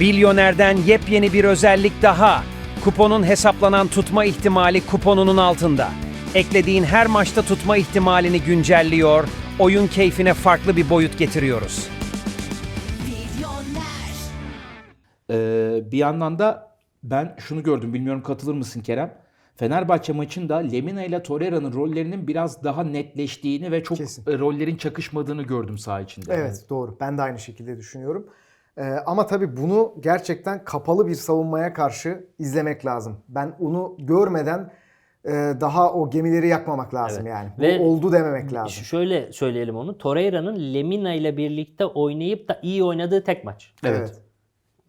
Bilyoner'den yepyeni bir özellik daha. Kuponun hesaplanan tutma ihtimali kuponunun altında. Eklediğin her maçta tutma ihtimalini güncelliyor, oyun keyfine farklı bir boyut getiriyoruz. Milyoner. Ee, bir yandan da ben şunu gördüm. Bilmiyorum katılır mısın Kerem? Fenerbahçe maçında Lemina ile Torreira'nın rollerinin biraz daha netleştiğini ve çok Kesin. rollerin çakışmadığını gördüm saha içinde. Evet doğru. Ben de aynı şekilde düşünüyorum. Ee, ama tabii bunu gerçekten kapalı bir savunmaya karşı izlemek lazım. Ben onu görmeden e, daha o gemileri yakmamak lazım Evet. yani. Bu Ve- oldu dememek lazım. Şöyle söyleyelim onu. Torreira'nın Lemina ile birlikte oynayıp da iyi oynadığı tek maç. Evet.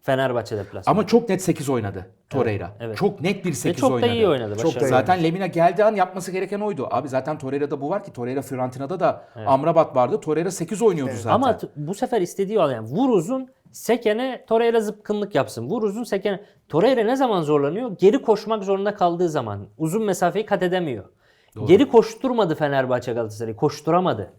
Fenerbahçe deplasmanı. Ama çok net 8 oynadı Torreira. evet. Çok net bir Ve 8 çok oynadı. da iyi oynadı. Çok da. Zaten Lemina geldiği an yapması gereken oydu. Abi zaten Torreira'da bu var ki Torreira Fiorentina'da da Amrabat vardı. Torreira 8 oynuyordu zaten. Ama bu sefer istediği o yani vur uzun Sekene Torreira zıpkınlık yapsın. Vur uzun Sekene. Torreira ne zaman zorlanıyor? Geri koşmak zorunda kaldığı zaman. Uzun mesafeyi kat edemiyor. Geri koşturmadı Fenerbahçe Galatasaray'ı. Koşturamadı.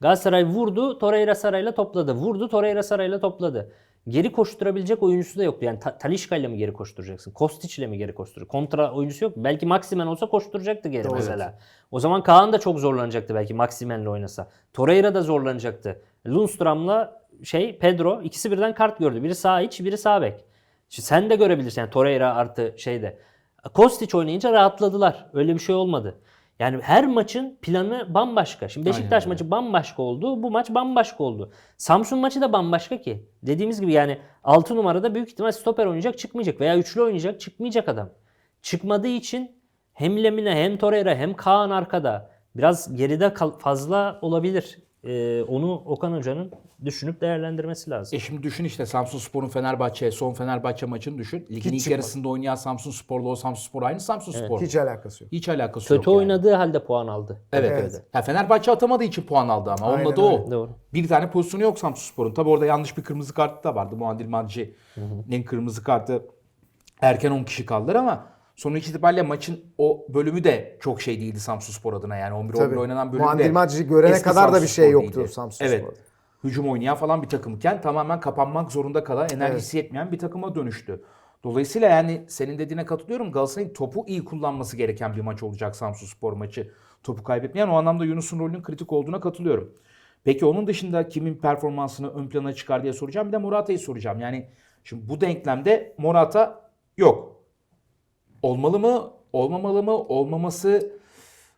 Galatasaray vurdu, Torreira Saray'la topladı. Vurdu, Torreira Saray'la topladı. Geri koşturabilecek oyuncusu da yoktu. Yani Ta- Talisca ile mi geri koşturacaksın? Kostić ile mi geri koşturacaksın? Kontra oyuncusu yok. Belki Maximen olsa koşturacaktı geri mesela. O zaman Kaan da çok zorlanacaktı belki Maximen'le oynasa. Torreira da zorlanacaktı. Lundström'la şey Pedro ikisi birden kart gördü. Biri sağ iç, biri sağ bek. Şimdi sen de görebilirsin yani Torreira artı şeyde. Kostić oynayınca rahatladılar. Öyle bir şey olmadı. Yani her maçın planı bambaşka. Şimdi Beşiktaş Aynen maçı bambaşka oldu. Bu maç bambaşka oldu. Samsun maçı da bambaşka ki. Dediğimiz gibi yani 6 numarada büyük ihtimal stoper oynayacak çıkmayacak. Veya üçlü oynayacak çıkmayacak adam. Çıkmadığı için hem Lemine hem Torreira hem Kaan arkada. Biraz geride fazla olabilir. Ee, onu Okan Hoca'nın düşünüp değerlendirmesi lazım. E şimdi düşün işte Samsun Spor'un Fenerbahçe, son Fenerbahçe maçını düşün. Ligin ilk çıkmadı. yarısında oynayan Samsun Spor'la o Samsun Spor aynı Samsun Spor. Hiç, Hiç alakası yok. alakası yok Kötü yani. oynadığı halde puan aldı. Evet. Evet. Ya Fenerbahçe atamadığı için puan aldı ama. Aynen adı o. Doğru. Bir tane pozisyonu yok Samsun Spor'un. Tabi orada yanlış bir kırmızı kartı da vardı. Muadil Manci'nin kırmızı kartı erken 10 kişi kaldılar ama sonuç itibariyle maçın o bölümü de çok şey değildi Samsun Spor adına. Yani 11-11 Tabii. oynanan bölümde. Muadil Manci'yi görene kadar da Samsun bir şey yoktu değildi. Samsun evet. Hücum oynayan falan bir takımken tamamen kapanmak zorunda kalan, enerjisi Evet. yetmeyen bir takıma dönüştü. Dolayısıyla yani senin dediğine katılıyorum. Galatasaray'ın topu iyi kullanması gereken bir maç olacak Samsun Spor maçı. Topu kaybetmeyen o anlamda Yunus'un rolünün kritik olduğuna katılıyorum. Peki onun dışında kimin performansını ön plana çıkar diye soracağım. Bir de Morata'yı soracağım. Yani şimdi bu denklemde Morata yok. Olmalı mı? Olmamalı mı? Olmaması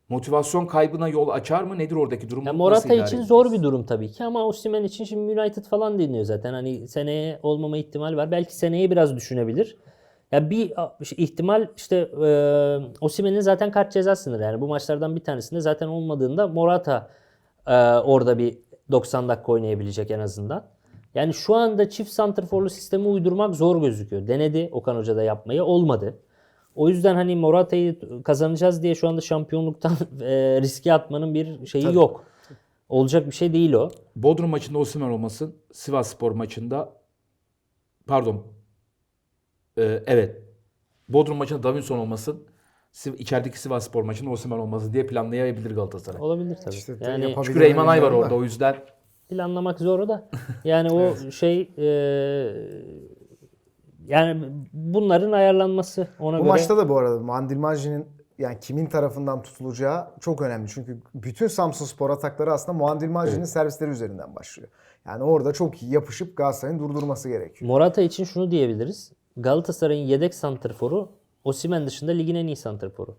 motivasyon kaybına yol açar mı? Nedir oradaki durum? Ya Morata için zor bir durum tabii ki ama Osimhen için şimdi United falan deniyor zaten. Hani seneye olmama ihtimali var. Belki seneye biraz düşünebilir. Ya bir ihtimal işte e, Osimhen'in zaten kart ceza sınırı. Yani bu maçlardan bir tanesinde zaten olmadığında Morata e, orada bir 90 dakika oynayabilecek en azından. Yani şu anda çift santrforlu sistemi uydurmak zor gözüküyor. Denedi Okan Hoca da yapmayı olmadı. O yüzden hani Morata'yı kazanacağız diye şu anda şampiyonluktan e, riske atmanın bir şeyi yok. Olacak bir şey değil o. Bodrum maçında Osimhen olmasın. Sivas Spor maçında pardon. Ee, evet. Bodrum maçında Davinson olmasın. Siv- içerideki Sivas Spor maçında Osimhen olmasın diye planlayabilir Galatasaray. Olabilir tabii. İşte yani Çünkü Reyman Ay var orada o yüzden. planlamak zor o da. Yani o şey e, yani bunların ayarlanması ona Bu göre. maçta da bu arada Muadil Manci'nin yani kimin tarafından tutulacağı çok önemli. Çünkü bütün Samsun Spor atakları aslında Muadil Manci'nin servisleri üzerinden başlıyor. Yani orada çok iyi yapışıp Galatasaray'ın durdurması gerekiyor. Morata için şunu diyebiliriz. Galatasaray'ın yedek santrforu Osimhen dışında ligin en iyi santrforu.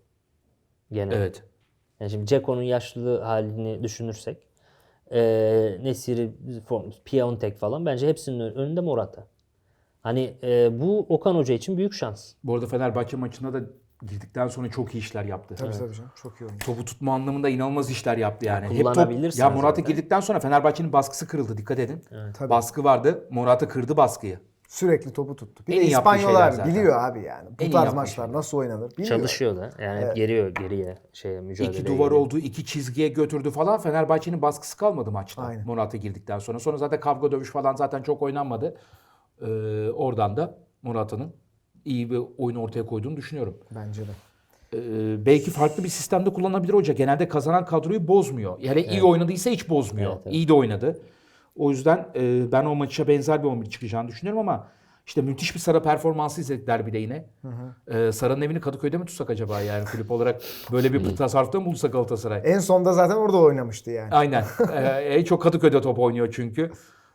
Gene. Evet. Yani şimdi Ceko'nun yaşlı halini düşünürsek e, Nesiri, Piontek falan bence hepsinin ön- önünde Morata. Hani e, bu Okan Hoca için büyük şans. Bu arada Fenerbahçe maçında da girdikten sonra çok iyi işler yaptı. Tabii tabii canım. Çok iyi oynuyor. Topu tutma anlamında inanılmaz işler yaptı yani. Hep top, ya Morata zaten. girdikten sonra Fenerbahçe'nin baskısı kırıldı. Dikkat edin. Tabii. Baskı vardı. Morata kırdı baskıyı. Sürekli topu tuttu. Bir En de İspanyollar biliyor abi yani. Bu En iyi tarz maçlar şeyler. nasıl oynanır biliyor. Çalışıyor da. Yani hep geliyor geriye şeye mücadeleye. İki duvar oldu, iki çizgiye götürdü falan. Fenerbahçe'nin baskısı kalmadı maçta. Aynen. Morata girdikten sonra. Sonra zaten kavga dövüş falan zaten çok oynanmadı. Ee, oradan da Morata'nın iyi bir oyun ortaya koyduğunu düşünüyorum. Bence de. Ee, belki farklı bir sistemde kullanabilir hoca. Genelde kazanan kadroyu bozmuyor. Yani iyi oynadıysa hiç bozmuyor. Evet, evet. İyi de oynadı. O yüzden e, ben o maça benzer bir 11 çıkacağını düşünüyorum ama İşte müthiş bir Sara performansı izledik derbide yine. Ee, Sara'nın evini Kadıköy'de mi tutsak acaba yani kulüp olarak böyle bir tasarrufta mı bulsak Galatasaray? En sonda zaten orada oynamıştı yani. Aynen. Ee, en çok Kadıköy'de top oynuyor çünkü.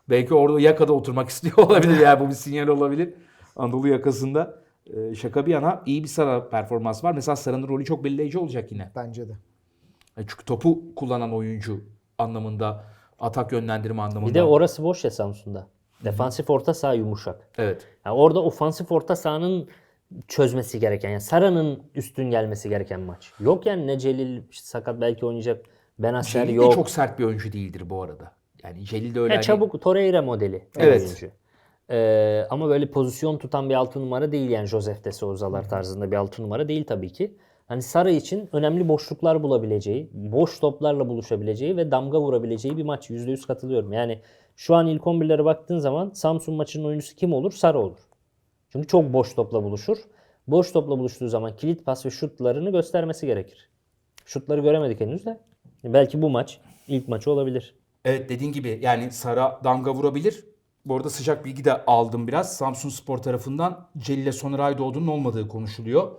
Belki orada yakada oturmak istiyor olabilir yani bu bir sinyal olabilir. Anadolu yakasında. Ee, şaka bir yana iyi bir Sara performans var. Mesela Sara'nın rolü çok belirleyici olacak yine. Bence de. E, Çünkü topu kullanan oyuncu anlamında, atak yönlendirme anlamında. Bir de orası boş ya Samsun'da. Defansif orta saha yumuşak. Evet. Yani orada ofansif orta sahanın çözmesi gereken yani Sara'nın üstün gelmesi gereken maç. Yok yani ne Celil sakat belki oynayacak. Celil de yok. çok sert bir oyuncu değildir bu arada. Yani Celil de öyle Ya hani- çabuk Torreira modeli Evet. oyuncu. Ee, ama böyle pozisyon tutan bir altı numara değil yani Josef de Souza'lar tarzında bir altı numara değil tabii ki. Hani Sara için önemli boşluklar bulabileceği, boş toplarla buluşabileceği ve damga vurabileceği bir maç. %100 katılıyorum. Yani şu an ilk 11'lere baktığın zaman Samsun maçının oyuncusu kim olur? Sara olur. Çünkü çok boş topla buluşur. Boş topla buluştuğu zaman kilit pas ve şutlarını göstermesi gerekir. Şutları göremedik henüz de. Belki bu maç ilk maçı olabilir. Evet dediğin gibi yani Sara damga vurabilir. Bu arada sıcak bilgi de aldım biraz. Samsun Spor tarafından Celil'e Soner Aydoğdu'nun olmadığı konuşuluyor.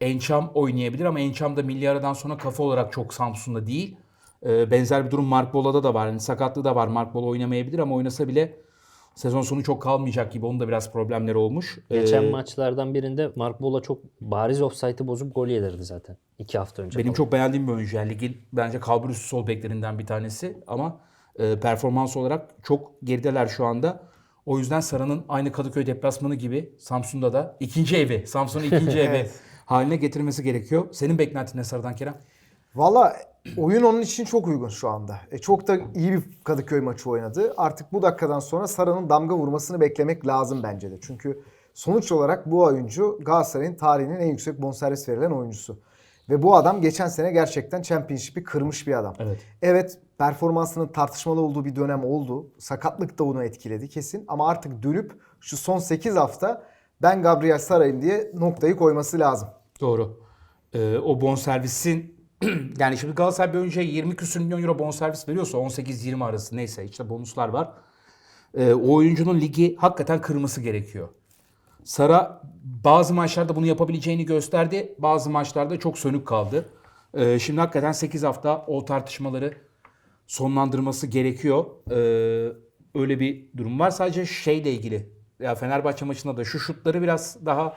Ençam oynayabilir ama Ençam da milli aradan sonra kafa olarak çok Samsun'da değil. Ee, benzer bir durum Mark Bola'da da var. Yani sakatlığı da var. Mark Bola oynamayabilir ama oynasa bile sezon sonu çok kalmayacak gibi. Onun da biraz problemleri olmuş. Geçen Ee, maçlardan birinde Mark Bola çok bariz offside'ı bozup gol yedirdi zaten. iki hafta önce. Benim falan. çok beğendiğim bir oyuncu. Yani ligin bence kalbur üstü sol beklerinden bir tanesi. Ama e, performans olarak çok gerideler şu anda. O yüzden Sara'nın aynı Kadıköy deplasmanı gibi Samsun'da da ikinci evi, Samsun'un ikinci evi haline getirmesi gerekiyor. Senin beklentin ne Sara'dan Kerem? Valla oyun onun için çok uygun şu anda. E, çok da iyi bir Kadıköy maçı oynadı. Artık bu dakikadan sonra Sara'nın damga vurmasını beklemek lazım bence de. Çünkü sonuç olarak bu oyuncu Galatasaray'ın tarihinin en yüksek bonservis verilen oyuncusu. Ve bu adam geçen sene gerçekten Championship'i kırmış bir adam. Evet. Evet performansının tartışmalı olduğu bir dönem oldu. Sakatlık da onu etkiledi kesin. Ama artık dönüp şu son 8 hafta ben Gabriel Saray'ım diye noktayı koyması lazım. Doğru. Ee, o bonservisin yani şimdi Galatasaray bir oyuncuya 20 küsür milyon euro bonservis veriyorsa 18-20 arası neyse işte bonuslar var. Ee, o oyuncunun ligi hakikaten kırması gerekiyor. Sara bazı maçlarda bunu yapabileceğini gösterdi. Bazı maçlarda çok sönük kaldı. Ee, şimdi hakikaten 8 hafta o tartışmaları sonlandırması gerekiyor. Ee, öyle bir durum var. Sadece şeyle ilgili. Ya Fenerbahçe maçında da şu şutları biraz daha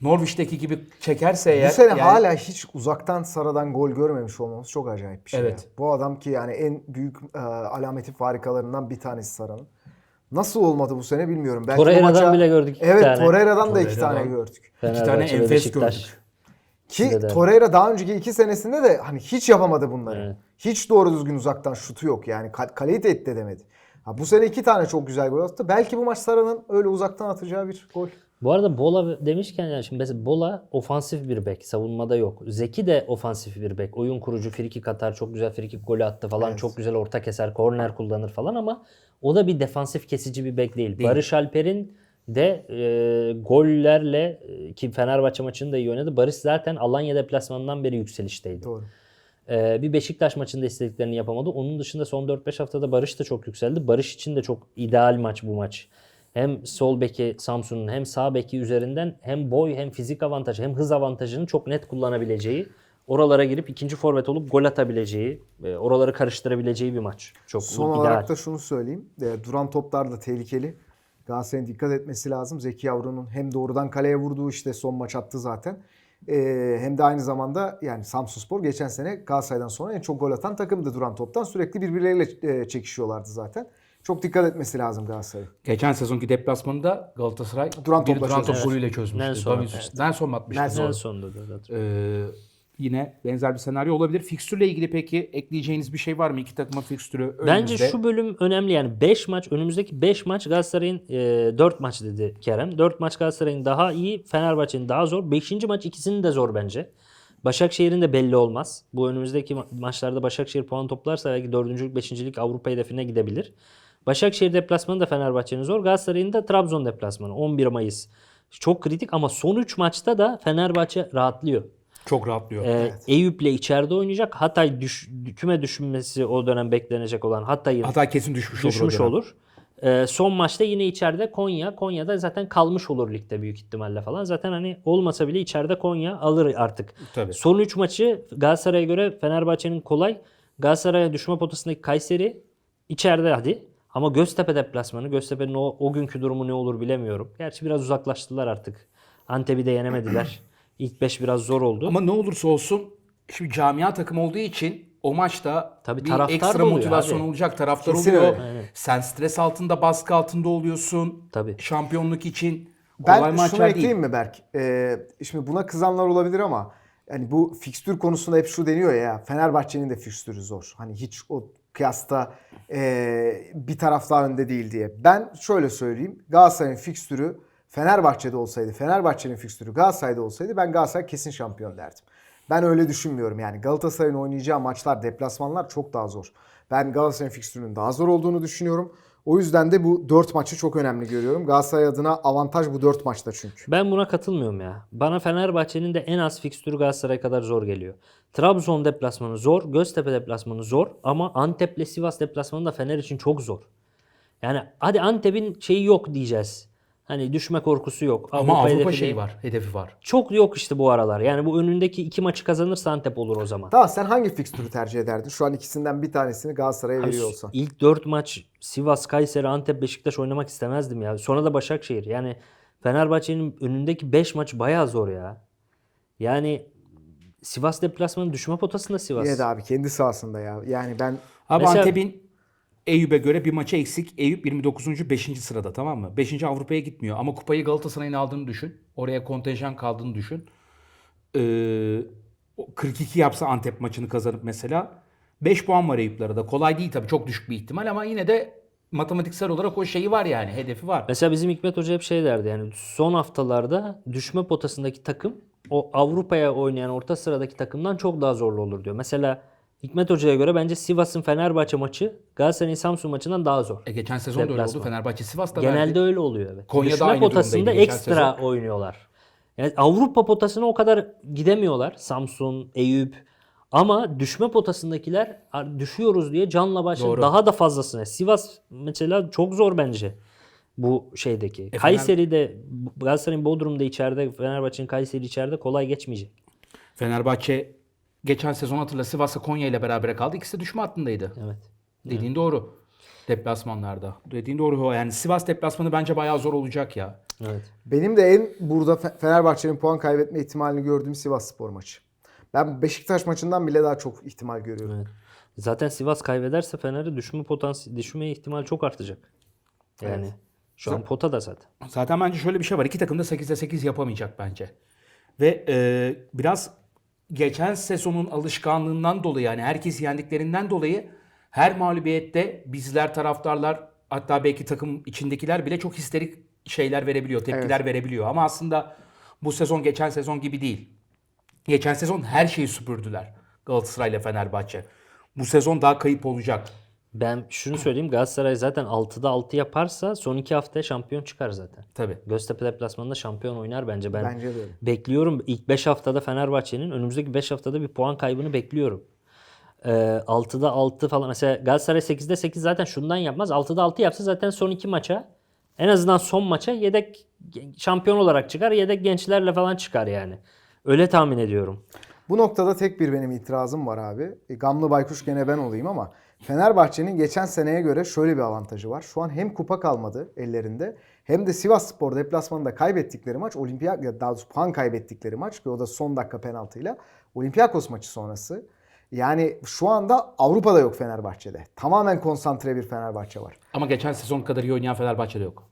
Norwich'teki gibi çekerse eğer. Bu sene yani- hala hiç uzaktan Sara'dan gol görmemiş olmamız çok acayip bir şey. Evet. ya. Bu adam ki yani en büyük e, alameti farikalarından bir tanesi Sara'nın. Nasıl olmadı bu sene bilmiyorum. Belki Torreira'dan bile gördük iki Evet tane. Torreira'dan da iki tane gördük. İki tane Fenerbahçe ve enfes gördük. Ki. Torreira daha önceki iki senesinde de hani hiç yapamadı bunları. Evet. Hiç doğru düzgün uzaktan şutu yok yani. Ka- kaleyi tehdit edemedi. Ha, bu sene iki tane çok güzel gol attı. Belki bu maç Sara'nın öyle uzaktan atacağı bir gol. Bu arada Bola demişken yani şimdi mesela Bola ofansif bir bek. Savunmada yok. Zeki de ofansif bir bek. Oyun kurucu frikik atar. Çok güzel frikik golü attı falan. Evet. Çok güzel orta keser. Korner kullanır falan ama o da bir defansif kesici bir bek değil. Barış Alper'in de e, gollerle e, ki Fenerbahçe maçını da iyi oynadı. Barış zaten Alanya deplasmanından beri yükselişteydi. Doğru. Ee, bir Beşiktaş maçında istediklerini yapamadı. Onun dışında son 4-5 haftada Barış da çok yükseldi. Barış için de çok ideal maç bu maç. Hem sol beki Samsun'un hem sağ beki üzerinden hem boy hem fizik avantajı hem hız avantajını çok net kullanabileceği, oralara girip ikinci forvet olup gol atabileceği, e, oraları karıştırabileceği bir maç. Çok Son ideal. olarak da şunu söyleyeyim. E, duran toplar da tehlikeli. Galatasaray'ın dikkat etmesi lazım. Zeki Yavru'nun hem doğrudan kaleye vurduğu işte son maç attı zaten. E, hem de aynı zamanda yani Samsunspor geçen sene Galatasaray'dan sonra en çok gol atan takımdı duran toptan. Sürekli birbirleriyle e, çekişiyorlardı zaten. Çok dikkat etmesi lazım Galatasaray'ın. Geçen sezonki deplasmanında Galatasaray Duran bir duran top golüyle çözmüştü. Nelson, evet. Nelson atmıştı? Nelson. Sonunda da. Ee, yine benzer bir senaryo olabilir. Fikstürle ilgili peki ekleyeceğiniz bir şey var mı? İki takıma fikstürü önümüzde. Bence şu bölüm önemli yani 5 maç önümüzdeki 5 maç Galatasaray'ın e, 4 maç dedi Kerem. 4 maç Galatasaray'ın daha iyi, Fenerbahçe'nin daha zor. 5. maç ikisinin de zor bence. Başakşehir'in de belli olmaz. Bu önümüzdeki ma- maçlarda Başakşehir puan toplarsa belki 4. 5. Avrupa hedefine gidebilir. Başakşehir deplasmanı da Fenerbahçe'nin zor. Galatasaray'ın da Trabzon deplasmanı 11 Mayıs. Çok kritik ama son 3 maçta da Fenerbahçe rahatlıyor. çok rahatlıyor. Ee, Eyüp'le içeride oynayacak. Hatay düş, küme düşünmesi o dönem beklenecek olan Hatay'ın Hatta kesin düşmüş, düşmüş olur. olur. Ee, son maçta yine içeride Konya. Konya'da zaten kalmış olur ligde büyük ihtimalle falan. Zaten hani olmasa bile içeride Konya alır artık. Tabii. Son 3 maçı Galatasaray'a göre Fenerbahçe'nin kolay. Galatasaray'a düşme potasındaki Kayseri içeride hadi. Ama Göztepe deplasmanı. Göztepe'nin o, o günkü durumu ne olur bilemiyorum. Gerçi biraz uzaklaştılar artık. Antep'i de yenemediler. İlk 5 biraz zor oldu. Ama ne olursa olsun şimdi camia takım olduğu için o maçta Tabii bir taraftar ekstra oluyor motivasyon abi. olacak. Taraftar Kesin oluyor. öyle. Aynen. Sen stres altında, baskı altında oluyorsun. Tabii. Şampiyonluk için kolay Ben şunu maçlar değil. ekleyeyim mi Berk? Ee, şimdi buna kızanlar olabilir ama yani bu fikstür konusunda hep şu deniyor ya Fenerbahçe'nin de fikstürü zor. Hani hiç o kıyasta ee, bir taraf daha önde değil diye. Ben şöyle söyleyeyim. Galatasaray'ın fikstürü Fenerbahçe'de olsaydı, Fenerbahçe'nin fikstürü Galatasaray'da olsaydı ben Galatasaray kesin şampiyon derdim. Ben öyle düşünmüyorum yani. Galatasaray'ın oynayacağı maçlar, deplasmanlar çok daha zor. Ben Galatasaray'ın fikstürünün daha zor olduğunu düşünüyorum. O yüzden de bu 4 maçı çok önemli görüyorum. Galatasaray adına avantaj bu 4 maçta çünkü. Ben buna katılmıyorum ya. Bana Fenerbahçe'nin de en az fikstürü Galatasaray kadar zor geliyor. Trabzon deplasmanı zor, Göztepe deplasmanı zor ama Antep'le Sivas deplasmanı da Fener için çok zor. Yani hadi Antep'in şeyi yok diyeceğiz. Hani düşme korkusu yok. Ama Avrupa hedefi şeyi değil. var, hedefi var. Çok yok işte bu aralar. Yani bu önündeki iki maçı kazanırsa Antep olur o zaman. Tamam sen hangi fikstürü tercih ederdin? Şu an ikisinden bir tanesini Galatasaray'a Abi, veriyor olsan. İlk 4 maç Sivas, Kayseri, Antep, Beşiktaş oynamak istemezdim ya. Sonra da Başakşehir. Yani Fenerbahçe'nin önündeki 5 maç bayağı zor ya. Yani Sivas deplasmanı düşme potasında Sivas. Yine de abi kendi sahasında ya. Yani ben Abi Mesela- Antep'in Eyüp'e göre bir maça eksik. Eyüp 29. 5. sırada tamam mı? 5. Avrupa'ya gitmiyor. Ama kupayı Galatasaray'ın aldığını düşün. Oraya kontenjan kaldığını düşün. Ee, o 42 yapsa Antep maçını kazanıp mesela 5 puan var Eyüp'lere de. Kolay değil tabii. Çok düşük bir ihtimal ama yine de matematiksel olarak o şeyi var yani. Hedefi var. Mesela bizim Hikmet Hoca hep şey derdi yani son haftalarda düşme potasındaki takım o Avrupa'ya oynayan orta sıradaki takımdan çok daha zorlu olur diyor. Mesela Hikmet Hoca'ya göre bence Sivas'ın Fenerbahçe maçı Galatasaray'ın Samsun maçından daha zor. E, geçen sezon da öyle oldu. Deplasman. Fenerbahçe Sivas'ta Genelde verdi. öyle oluyor evet. Konya'da Düşme aynı potasında ekstra sezon. oynuyorlar. Yani Avrupa potasına o kadar gidemiyorlar. Samsun, Eyüp. Ama düşme potasındakiler düşüyoruz diye canla başla Doğru. daha da fazlasını. Sivas mesela çok zor bence bu şeydeki. E, Kayseri'de Galatasaray'ın Bodrum'da içeride, Fenerbahçe'nin Kayseri içeride kolay geçmeyecek. Fenerbahçe geçen sezon hatırla Sivas'la Konya ile berabere kaldı. İkisi de düşme hattındaydı. Evet. Dediğin doğru. Deplasmanlarda. Dediğin doğru. Yani Sivas deplasmanı bence bayağı zor olacak ya. Evet. benim de en burada Fe- Fenerbahçe'nin puan kaybetme ihtimalini gördüğüm Sivas Spor maçı. Ben Beşiktaş maçından bile daha çok ihtimal görüyorum. Evet. Zaten Sivas kaybederse Fener'e düşme potansiyeli, düşme ihtimali çok artacak. Yani şu an potada zaten. Zaten bence şöyle bir şey var. İki takım da 8'de 8 yapamayacak bence. Ve e, biraz geçen sezonun alışkanlığından dolayı yani herkes yendiklerinden dolayı her mağlubiyette bizler taraftarlar hatta belki takım içindekiler bile çok histerik şeyler verebiliyor, tepkiler verebiliyor. Ama aslında bu sezon geçen sezon gibi değil. Geçen sezon her şeyi süpürdüler Galatasaray ile Fenerbahçe. Bu sezon daha kayıp olacak. Ben şunu söyleyeyim Galatasaray zaten 6'da 6 yaparsa son 2 haftaya şampiyon çıkar zaten. Tabii. Göztepe deplasmanında şampiyon oynar bence. Ben Bence de öyle. bekliyorum. İlk 5 haftada Fenerbahçe'nin önümüzdeki 5 haftada bir puan kaybını bekliyorum. Ee, 6'da 6 falan. Mesela Galatasaray 8'de 8 zaten şundan yapmaz. 6'da 6 yapsa zaten son 2 maça en azından son maça yedek şampiyon olarak çıkar. Yedek gençlerle falan çıkar yani. Öyle tahmin ediyorum. Bu noktada tek bir benim itirazım var abi. E, Gamlı Baykuş gene ben olayım ama Fenerbahçe'nin geçen seneye göre şöyle bir avantajı var. Şu an hem kupa kalmadı ellerinde hem de Sivas Spor deplasmanında kaybettikleri maç Olimpiyat ya daha doğrusu puan kaybettikleri maç ki o da son dakika penaltıyla Olympiakos maçı sonrası. Yani şu anda Avrupa'da yok Fenerbahçe'de. Tamamen konsantre bir Fenerbahçe var. Ama geçen sezon kadar iyi oynayan Fenerbahçe'de yok.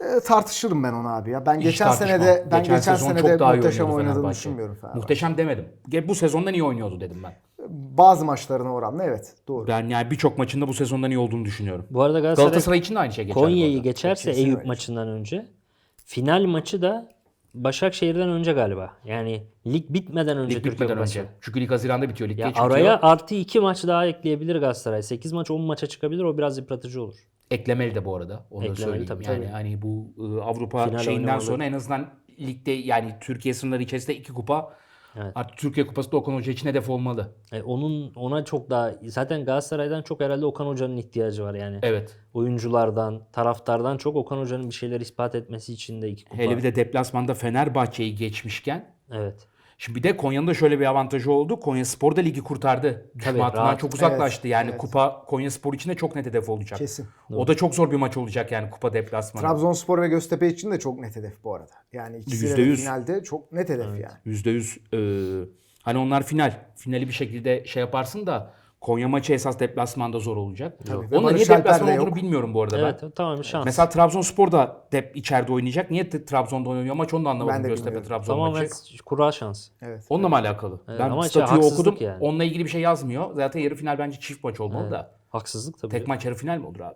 E, tartışırım ben onu abi ya. Ben Hiç geçen tartışmam. senede ben geçen, çok daha iyi muhteşem oynadığını düşünmüyorum Fenerbahçe. Muhteşem demedim. Bu sezondan iyi oynuyordu dedim ben. Bazı maçlarına oranla evet doğru. Ben yani birçok maçında bu sezondan iyi olduğunu düşünüyorum. Bu arada Galatasaray, Galatasaray için de aynı şey geçerli. bu Konya'yı geçerse Kesin Eyüp öyle. maçından önce final maçı da Başakşehir'den önce galiba. Yani lig bitmeden önce Lig Türkiye bitmeden önce. Çünkü lig Haziran'da bitiyor. Lig Ya araya artı iki maç daha ekleyebilir Galatasaray. 8 maç 10 maça çıkabilir. O biraz yıpratıcı olur. Eklemeli de bu arada. Onu da Eklemeli söyleyeyim. tabii, yani tabii. hani bu e, Avrupa Final şeyinden oynamalı. sonra en azından ligde yani Türkiye sınırları içerisinde iki kupa Evet. Artık Türkiye Kupası da Okan Hoca için hedef olmalı. E, onun ona çok daha zaten Galatasaray'dan çok herhalde Okan Hoca'nın ihtiyacı var yani. Evet. Oyunculardan, taraftardan çok Okan Hoca'nın bir şeyler ispat etmesi için de iki kupa. Hele bir de deplasmanda Fenerbahçe'yi geçmişken Evet. Şimdi bir de Konya'nın da şöyle bir avantajı oldu. Konya Spor da ligi kurtardı. Tabii, hattından rahat. çok uzaklaştı. Evet, yani evet. kupa Konya Spor için de çok net hedef olacak. Kesin. O da çok zor bir maç olacak yani kupa deplasmanı. Trabzonspor ve Göztepe için de çok net hedef bu arada. Yani ikisi de finalde çok net hedef yani. Yüzde yüz. e, hani onlar final. Finali bir şekilde şey yaparsın da Konya maçı esas deplasmanda zor olacak. Ve Onun da Barış niye Alper de deplasman olduğunu yok. bilmiyorum bu arada Evet, ben. tamam şans. Mesela Trabzonspor da dep içeride oynayacak. Niye Trabzon'da oynuyor maç onu da anlamadım Ben de Göztepe bilmiyorum. Trabzon Tamamen maçı. kura şans. Evet. Onunla mı alakalı? Evet, ben ama işte statüyü haksızlık okudum. yani. Onunla ilgili bir şey yazmıyor. Zaten yarı final bence çift maç olmalı da. Haksızlık tabii. Tek maç yarı final mi olur abi?